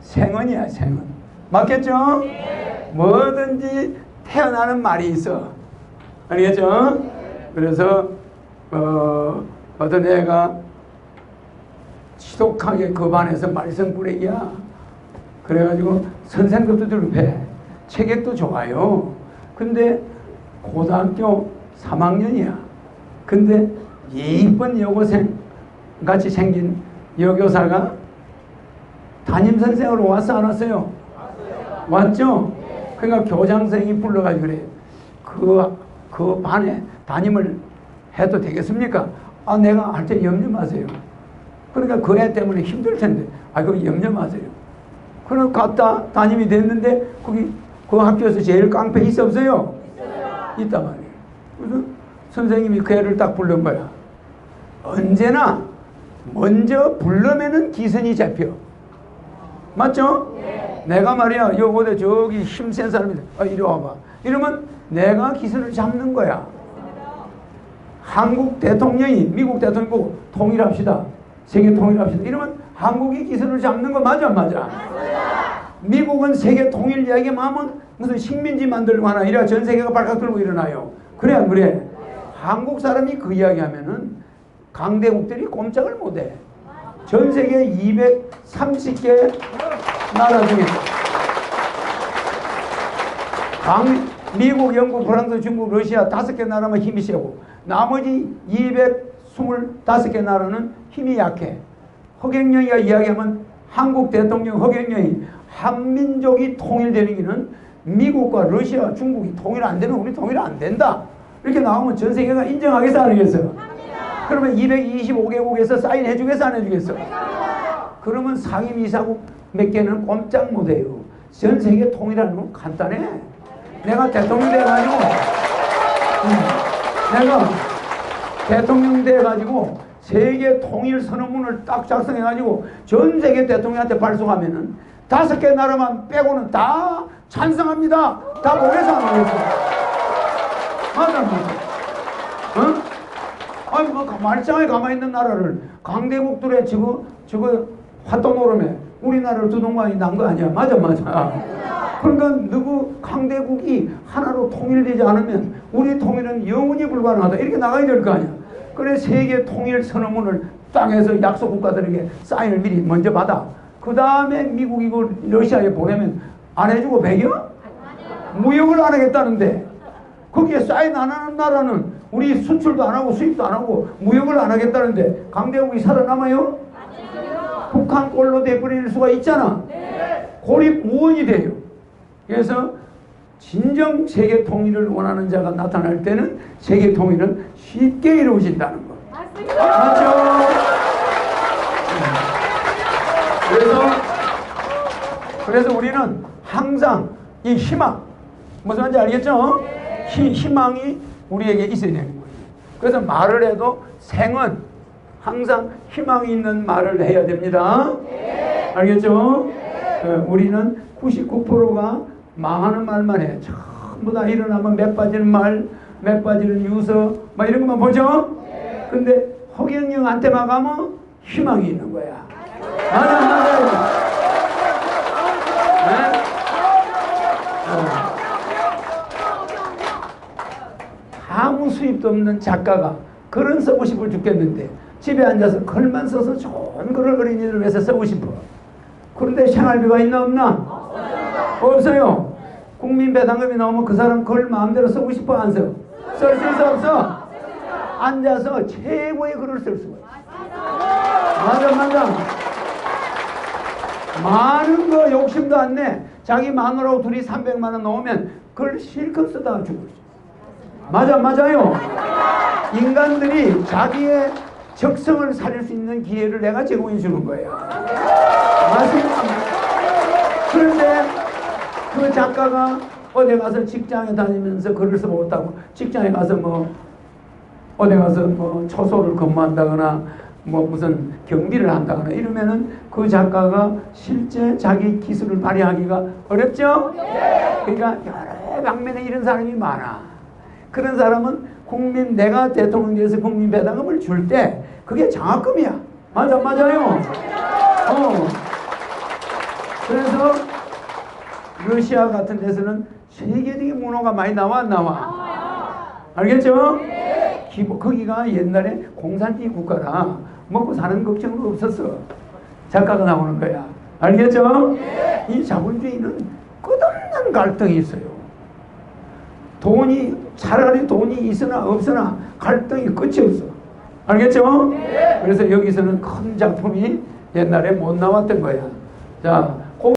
생언이야 생언. 맞겠죠? 뭐든지 태어나는 말이 있어. 알겠죠? 그래서 어, 어떤 애가 지독하게 그 반에서 말썽 부레기야. 그래가지고 선생급도 들배 체격도 좋아요. 근데 고등학교 3학년이야. 근데 이쁜 여고생 같이 생긴 여교사가 담임선생으로 왔어 안 왔어요? 왔죠? 그러니까 교장선생이 불러가지고 그래 그, 그 반에 담임을 해도 되겠습니까? 아 내가 할 때 염려 마세요 그러니까 그 애 때문에 힘들 텐데 아 그거 염려 마세요 그럼 갔다 담임이 됐는데 거기 그 학교에서 제일 깡패 있어 없어요? 있단 말이에요 그래서 선생님이 그 애를 딱 부른 거야 언제나 먼저 부르면은 기선이 잡혀 맞죠? 내가 말이야 요거대 저기 힘센 사람인데 아, 이리 와봐 이러면 내가 기선을 잡는 거야 한국 대통령이 미국 대통령 보고 통일합시다 세계 통일합시다 이러면 한국이 기선을 잡는 거 맞아 안 맞아? 미국은 세계 통일 이야기만 하면 무슨 식민지 만들고 하나 이래 전 세계가 발칵 들고 일어나요 그래 안 그래? 한국 사람이 그 이야기 하면은 강대국들이 꼼짝을 못해 전 세계 230개 나라 중에 강, 미국, 영국, 프랑스, 중국, 러시아 다섯 개 나라만 힘이 세고 나머지 225개 나라는 힘이 약해. 허경영이가 이야기하면 한국 대통령 허경영이 한민족이 통일되는 기는 미국과 러시아, 중국이 통일 안 되면 우리 통일 안 된다. 이렇게 나오면 전 세계가 인정하겠어 안 하겠어? 그러면 225개국에서 사인해 주겠어 안 해 주겠어? 그러면 상임 이사국 몇 개는 꼼짝 못 해요. 전 세계 통일하는 건 간단해. 내가 대통령 돼가지고 음, 내가 대통령 돼가지고 세계 통일 선언문을 딱 작성해가지고 전 세계 대통령한테 발송하면은 다섯 개 나라만 빼고는 다 찬성합니다. 다 보겠어 안 보겠어? 맞아 맞아. 어? 아니 뭐 말짱하게 가만히 있는 나라를. 강대국들의 지금 저거 화도 노름에 우리나라를 두 동강이 난 거 아니야. 맞아 맞아. 그러니까 누구 강대국이 하나로 통일되지 않으면 우리 통일은 영원히 불가능하다. 이렇게 나가야 될 거 아니야. 그래 세계 통일 선언문을 땅에서 약속 국가들에게 사인을 미리 먼저 받아. 그 다음에 미국이고 러시아에 보내면 안 해주고 배겨? 무역을 안 하겠다는데. 거기에 사인 안 하는 나라는 우리 수출도 안 하고 수입도 안 하고 무역을 안 하겠다는데 강대국이 살아남아요? 북한 꼴로 돼버릴 수가 있잖아. 고립 무원이 돼요. 그래서 진정 세계 통일을 원하는 자가 나타날 때는 세계 통일은 쉽게 이루어진다는 거. 맞죠? 그래서 그래서 우리는 항상 이 희망 무슨 말인지 알겠죠? 희, 희망이 우리에게 있어야 되는 거예요. 그래서 말을 해도 생은 항상 희망이 있는 말을 해야 됩니다. 알겠죠? 어, 우리는 99%가 망하는 말만 해. 전부 다 일어나면 몇 빠지는 말, 몇 빠지는 유서, 막 이런 것만 보죠? 근데 허경영한테만 가면 희망이 있는 거야. 맞아, 맞아요. 네? 어. 아무 수입도 없는 작가가 글은 쓰고 싶어 죽겠는데 집에 앉아서 글만 써서 좋은 글을 어린이들 위해서 쓰고 싶어. 그런데 생활비가 있나 없나? 없어요. 없어요. 국민 배당금이 나오면 그 사람 글 마음대로 쓰고 싶어 안 써? 쓸수 있어 없어? 앉아서 최고의 글을 쓸 수가 있어. 맞아 맞아. 많은 거 욕심도 안 내. 자기 마누라하고 둘이 300만 원 넣으면 글 실컷 쓰다가 죽을 수 있어. 맞아 맞아요. 인간들이 자기의 적성을 살릴 수 있는 기회를 내가 제공해 주는 거예요. 맞습니다. 그런데 그 작가가 어디 가서 직장에 다니면서 글을 써보았다고 직장에 가서 뭐 어디 가서 뭐 초소를 근무한다거나 뭐 무슨 경비를 한다거나 이러면은 그 작가가 실제 자기 기술을 발휘하기가 어렵죠? 그러니까 여러 방면에 이런 사람이 많아. 그런 사람은 국민 내가 대통령 돼서 국민 배당금을 줄 때 그게 장학금이야. 맞아 맞아요. 어. 그래서 러시아 같은 데서는 세계적인 문화가 많이 나와 안 나와? 알겠죠? 기본 거기가 옛날에 공산주의 국가라 먹고 사는 걱정도 없었어. 작가가 나오는 거야. 알겠죠? 이 자본주의는 끝없는 갈등이 있어요. 돈이 차라리 돈이 있으나 없으나 갈등이 끝이 없어. 알겠죠? 그래서 여기서는 큰 작품이 옛날에 못 나왔던 거야. 자,